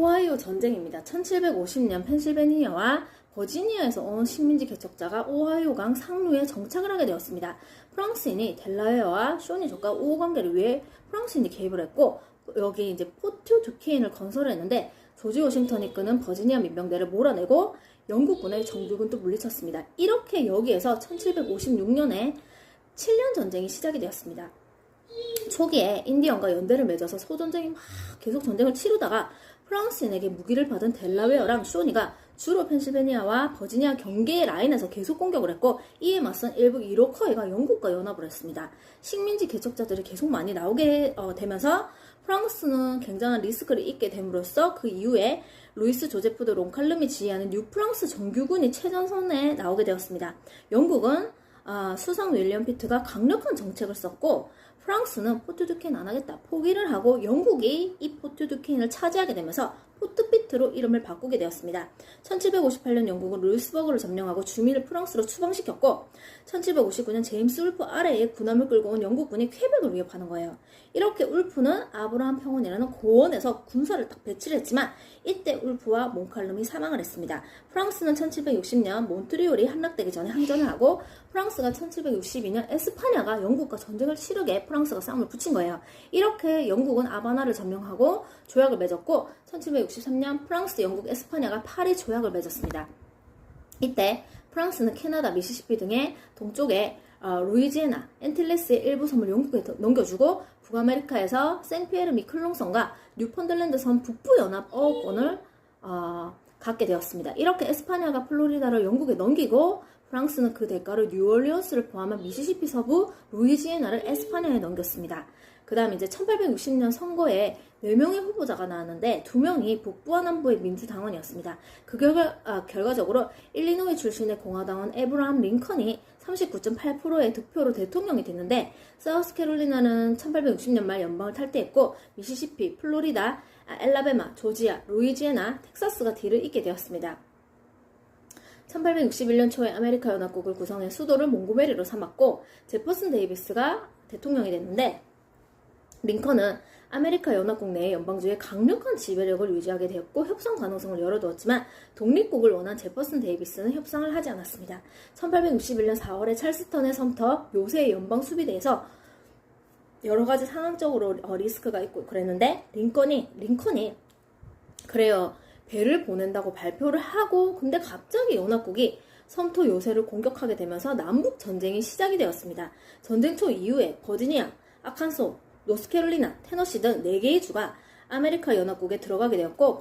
오하이오 전쟁입니다. 1750년 펜실베니아와 버지니아에서 온 식민지 개척자가 오하이오강 상류에 정착을 하게 되었습니다. 프랑스인이 델라웨어와 쇼니족과 우호 관계를 위해 프랑스인이 개입을 했고 여기 이제 포트 두케인을 건설했는데 조지 워싱턴이 이끄는 버지니아 민병대를 몰아내고 영국군의 정규군도 물리쳤습니다. 이렇게 여기에서 1756년에 7년 전쟁이 시작이 되었습니다. 초기에 인디언과 연대를 맺어서 소전쟁이 막 계속 전쟁을 치르다가 프랑스인에게 무기를 받은 델라웨어랑 쇼니가 주로 펜실베니아와 버지니아 경계 라인에서 계속 공격을 했고 이에 맞선 일부 이로커이가 영국과 연합을 했습니다. 식민지 개척자들이 계속 많이 나오게 어, 되면서 프랑스는 굉장한 리스크를 잊게 됨으로써 그 이후에 루이스 조제프 드 롱칼름이 지휘하는 뉴프랑스 정규군이 최전선에 나오게 되었습니다. 영국은 아, 수상 윌리엄 피트가 강력한 정책을 썼고 프랑스는 포트두케인 안 하겠다. 포기를 하고 영국이 이 포트두케인을 차지하게 되면서 포트피트로 이름을 바꾸게 되었습니다. 1758년 영국은 루이스버그를 점령하고 주민을 프랑스로 추방시켰고 1759년 제임스 울프 아래에 군함을 끌고 온 영국군이 퀘벡을 위협하는 거예요. 이렇게 울프는 아브라함 평원이라는 고원에서 군사를 딱 배치를 했지만 이때 울프와 몽칼름이 사망을 했습니다. 프랑스는 1760년 몬트리올이 함락되기 전에 항전을 하고 프랑스가 1762년 에스파냐가 영국과 전쟁을 치르게 프랑스가 싸움을 붙인 거예요. 이렇게 영국은 아바나를 점령하고 조약을 맺었고 1763년 프랑스, 영국, 에스파냐가 파리 조약을 맺었습니다. 이때 프랑스는 캐나다, 미시시피 등의 동쪽에 어, 루이지애나, 엔틸레스의 일부 섬을 영국에 더- 넘겨주고 북아메리카에서 생피에르 미클롱성과 뉴펀들랜드 섬 북부 연합 어업권을 어, 갖게 되었습니다. 이렇게 에스파냐가 플로리다를 영국에 넘기고 프랑스는 그 대가로 뉴올리언스를 포함한 미시시피 서부 루이지애나를 에스파냐에 넘겼습니다. 그 다음 이제 1860년 선거에 4명의 후보자가 나왔는데 2명이 북부와 남부의 민주당원이었습니다. 그 결과, 아, 결과적으로 일리노이 출신의 공화당원 에브라함 링컨이 39.8%의 득표로 대통령이 됐는데 사우스캐롤리나는 1860년 말 연방을 탈퇴했고 미시시피, 플로리다, 아, 엘라베마, 조지아, 루이지애나, 텍사스가 뒤를 잇게 되었습니다. 1861년 초에 아메리카 연합국을 구성해 수도를 몽고메리로 삼았고 제퍼슨 데이비스가 대통령이 됐는데 링컨은 아메리카 연합국 내의 연방주의 강력한 지배력을 유지하게 되었고 협상 가능성을 열어두었지만 독립국을 원한 제퍼슨 데이비스는 협상을 하지 않았습니다. 1861년 4월에 찰스턴의 섬터 요새의 연방 수비대에서 여러 가지 상황적으로 어, 리스크가 있고 그랬는데 링컨이 링컨이 그래요 배를 보낸다고 발표를 하고 근데 갑자기 연합국이 섬토 요새를 공격하게 되면서 남북 전쟁이 시작이 되었습니다. 전쟁 초 이후에 버지니아, 아칸소, 노스캐롤리나, 테너시 등 4개의 주가 아메리카 연합국에 들어가게 되었고